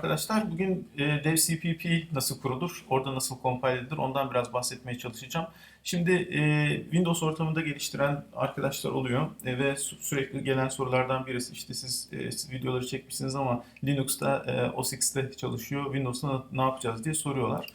Arkadaşlar bugün e, DevCPP nasıl kurulur, orada nasıl compile edilir ondan biraz bahsetmeye çalışacağım. Şimdi e, Windows ortamında geliştiren arkadaşlar oluyor e, ve sü- sürekli gelen sorulardan birisi işte siz, e, videoları çekmişsiniz ama Linux'ta, e, OS X'te çalışıyor, Windows'ta ne yapacağız diye soruyorlar.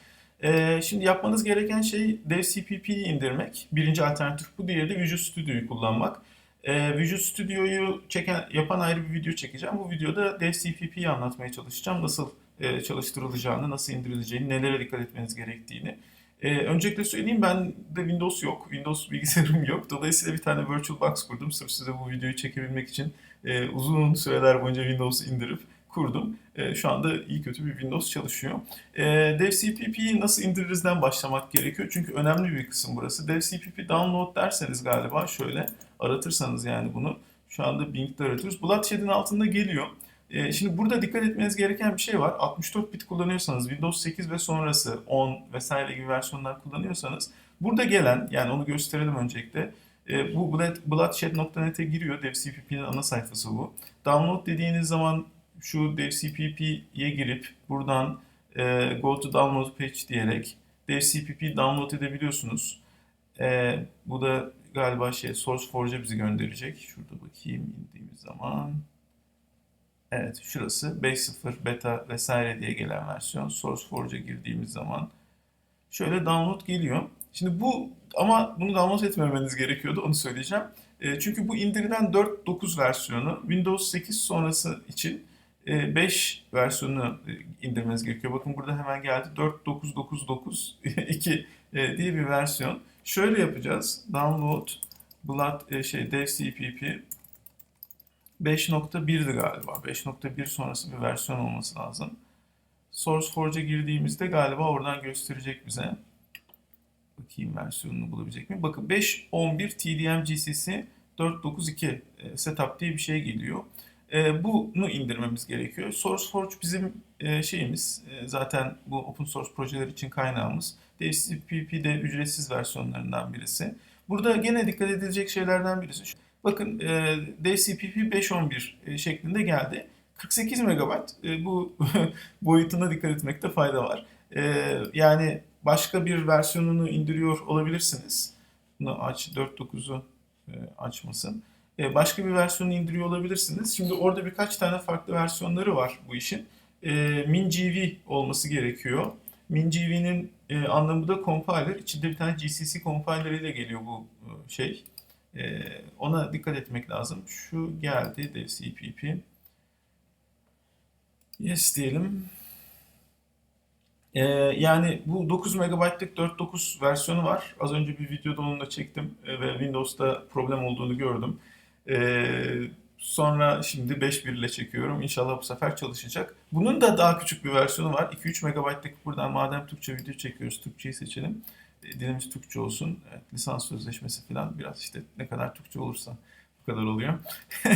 E, şimdi yapmanız gereken şey DevCPP'yi indirmek. Birinci alternatif bu, diğeri de Visual Studio'yu kullanmak. Ee, Visual Studio'yu çeken, yapan ayrı bir video çekeceğim. Bu videoda DevCPP'yi anlatmaya çalışacağım. Nasıl e, çalıştırılacağını, nasıl indirileceğini, nelere dikkat etmeniz gerektiğini. Ee, öncelikle söyleyeyim ben de Windows yok. Windows bilgisayarım yok. Dolayısıyla bir tane VirtualBox kurdum. Sırf size bu videoyu çekebilmek için e, uzun süreler boyunca Windows'u indirip kurdum. E, şu anda iyi kötü bir Windows çalışıyor. E, DevCPP'yi nasıl indiririzden başlamak gerekiyor. Çünkü önemli bir kısım burası. DevCPP download derseniz galiba şöyle aratırsanız yani bunu. Şu anda Bing'de aratıyoruz. Bloodshed'in altında geliyor. E, şimdi burada dikkat etmeniz gereken bir şey var. 64 bit kullanıyorsanız, Windows 8 ve sonrası 10 vesaire gibi versiyonlar kullanıyorsanız burada gelen, yani onu gösterelim öncelikle. E, bu blood- bloodshed.net'e giriyor. DevCPP'nin ana sayfası bu. Download dediğiniz zaman şu DevCPP'ye girip buradan e, Go to Download Page diyerek DevCPP download edebiliyorsunuz. E, bu da galiba şey SourceForge'a bizi gönderecek. Şurada bakayım indiğimiz zaman. Evet şurası 5.0 beta vesaire diye gelen versiyon. SourceForge'a girdiğimiz zaman şöyle download geliyor. Şimdi bu ama bunu download etmemeniz gerekiyordu onu söyleyeceğim. E, çünkü bu indirilen 4.9 versiyonu Windows 8 sonrası için 5 versiyonunu e, indirmeniz gerekiyor. Bakın burada hemen geldi 4.9.9.2 e, diye bir versiyon. Şöyle yapacağız. Download Blood e, şey DevCPP 5.1'di galiba. 5.1 sonrası bir versiyon olması lazım. SourceForge'a girdiğimizde galiba oradan gösterecek bize. Bakayım versiyonunu bulabilecek mi? Bakın 5.11 TDM GCC 492 e, setup diye bir şey geliyor. E, bunu indirmemiz gerekiyor. SourceForge bizim e, şeyimiz. E, zaten bu open source projeler için kaynağımız. DevCPP de ücretsiz versiyonlarından birisi. Burada gene dikkat edilecek şeylerden birisi. Bakın e, DevCPP 5.11 e, şeklinde geldi. 48 MB e, bu boyutuna dikkat etmekte fayda var. E, yani başka bir versiyonunu indiriyor olabilirsiniz. Bunu aç 4.9'u e, açmasın. E, başka bir versiyonu indiriyor olabilirsiniz. Şimdi orada birkaç tane farklı versiyonları var bu işin. E, MinGV olması gerekiyor. MinGV'nin e, anlamı da compiler. İçinde bir tane GCC compiler ile geliyor bu şey. Ona dikkat etmek lazım. Şu geldi DevCPP. Yes diyelim. Ee, yani bu 9 MB'lık 4.9 versiyonu var. Az önce bir videoda onu da çektim ve Windows'ta problem olduğunu gördüm. Ee, sonra şimdi 5.1 ile çekiyorum. İnşallah bu sefer çalışacak. Bunun da daha küçük bir versiyonu var. 2-3 MB'lık buradan madem Türkçe video çekiyoruz Türkçeyi seçelim. E, Dilimiz Türkçe olsun. Evet, lisans sözleşmesi falan biraz işte ne kadar Türkçe olursa bu kadar oluyor.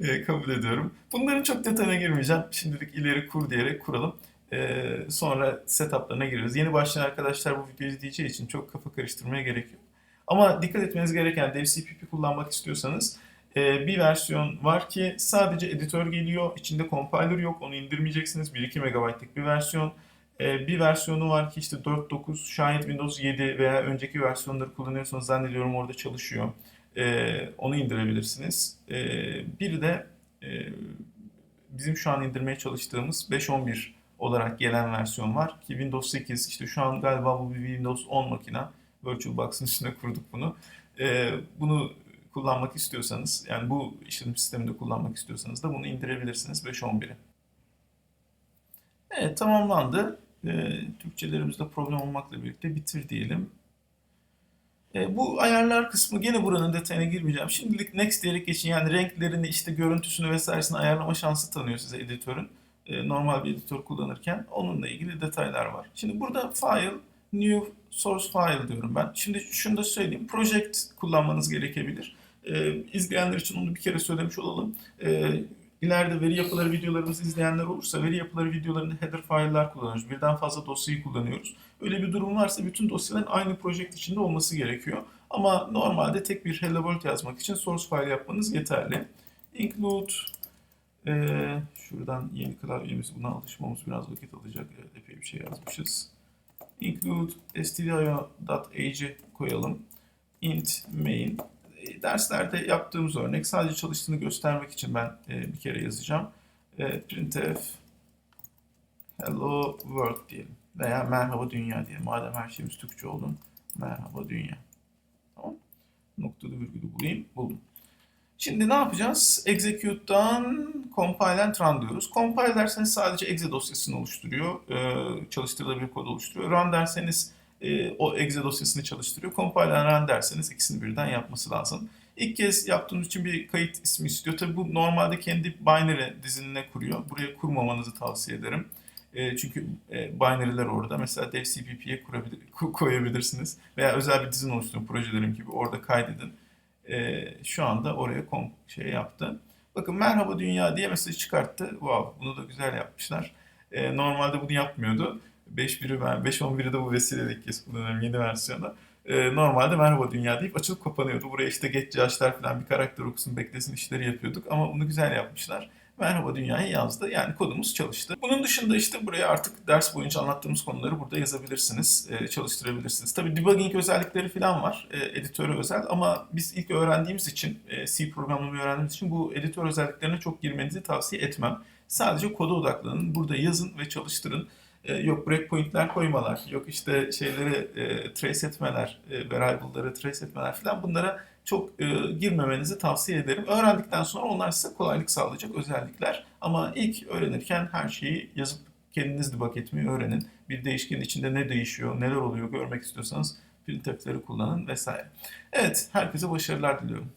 E, kabul ediyorum. Bunların çok detayına girmeyeceğim. Şimdilik ileri kur diyerek kuralım. Ee, sonra setuplarına gireriz. Yeni başlayan arkadaşlar bu videoyu izleyeceği için çok kafa karıştırmaya gerek yok. Ama dikkat etmeniz gereken DevCPP kullanmak istiyorsanız e, bir versiyon var ki sadece editör geliyor. İçinde compiler yok. Onu indirmeyeceksiniz. 1-2 MB'lık bir versiyon. E, bir versiyonu var ki işte 4.9 şayet Windows 7 veya önceki versiyonları kullanıyorsanız zannediyorum orada çalışıyor. E, onu indirebilirsiniz. Bir de e, bizim şu an indirmeye çalıştığımız 5.11 olarak gelen versiyon var ki Windows 8 işte şu an galiba bu bir Windows 10 makina. VirtualBox'ın üstüne kurduk bunu. Ee, bunu kullanmak istiyorsanız yani bu işletim sisteminde kullanmak istiyorsanız da bunu indirebilirsiniz 5.11'i. Evet tamamlandı. Ee, Türkçelerimizde problem olmakla birlikte bitir diyelim. E, bu ayarlar kısmı gene buranın detayına girmeyeceğim. Şimdilik next diyerek geçin. Yani renklerini, işte görüntüsünü vesairesini ayarlama şansı tanıyor size editörün. E, normal bir editör kullanırken onunla ilgili detaylar var. Şimdi burada file, new source file diyorum ben. Şimdi şunu da söyleyeyim. Project kullanmanız gerekebilir. E, izleyenler için onu bir kere söylemiş olalım. E, ileride veri yapıları videolarımızı izleyenler olursa veri yapıları videolarında header file'lar kullanıyoruz. Birden fazla dosyayı kullanıyoruz. Öyle bir durum varsa bütün dosyaların aynı project içinde olması gerekiyor. Ama normalde tek bir hello world yazmak için source file yapmanız yeterli. Include Ee, şuradan yeni klavyemiz buna alışmamız biraz vakit alacak. Evet, epey bir şey yazmışız. Include stdio.age'i koyalım. int main. E, Derslerde yaptığımız örnek sadece çalıştığını göstermek için ben e, bir kere yazacağım. E, printf hello world diyelim. Veya merhaba dünya diyelim. Madem her şeyimiz Türkçe oldu. Merhaba dünya. Tamam. Noktalı virgülü bulayım. Buldum. Şimdi ne yapacağız? Execute'dan compile and run diyoruz. Compile derseniz sadece exe dosyasını oluşturuyor. Ee, çalıştırılabilir kod oluşturuyor. Run derseniz e, o exe dosyasını çalıştırıyor. Compile and run derseniz ikisini birden yapması lazım. İlk kez yaptığınız için bir kayıt ismi istiyor. Tabii bu normalde kendi binary dizinine kuruyor. Buraya kurmamanızı tavsiye ederim. E, çünkü e, binary'ler orada. Mesela dev cpp'ye kurabilir, ko- koyabilirsiniz. Veya özel bir dizin oluşturun projelerim gibi orada kaydedin. E, şu anda oraya kom şey yaptı. Bakın merhaba dünya diye mesaj çıkarttı. Wow, bunu da güzel yapmışlar. E, normalde bunu yapmıyordu. 5.1'i ben 5.11'i de bu kez kullanıyorum yeni versiyonda. E, normalde merhaba dünya deyip açılıp kapanıyordu. Buraya işte geç yaşlar falan bir karakter okusun beklesin işleri yapıyorduk. Ama bunu güzel yapmışlar. Merhaba dünyayı yazdı. Yani kodumuz çalıştı. Bunun dışında işte buraya artık ders boyunca anlattığımız konuları burada yazabilirsiniz, e, çalıştırabilirsiniz. Tabii debugging özellikleri falan var, e, editöre özel ama biz ilk öğrendiğimiz için, e, C programlamayı öğrendiğimiz için bu editör özelliklerine çok girmenizi tavsiye etmem. Sadece koda odaklanın, burada yazın ve çalıştırın. E, yok breakpointler koymalar, yok işte şeyleri e, trace etmeler, e, variable'ları trace etmeler falan bunlara çok e, girmemenizi tavsiye ederim. Öğrendikten sonra onlar size kolaylık sağlayacak özellikler. Ama ilk öğrenirken her şeyi yazıp kendiniz debug etmeyi öğrenin. Bir değişkenin içinde ne değişiyor, neler oluyor görmek istiyorsanız printf'leri kullanın vesaire. Evet, herkese başarılar diliyorum.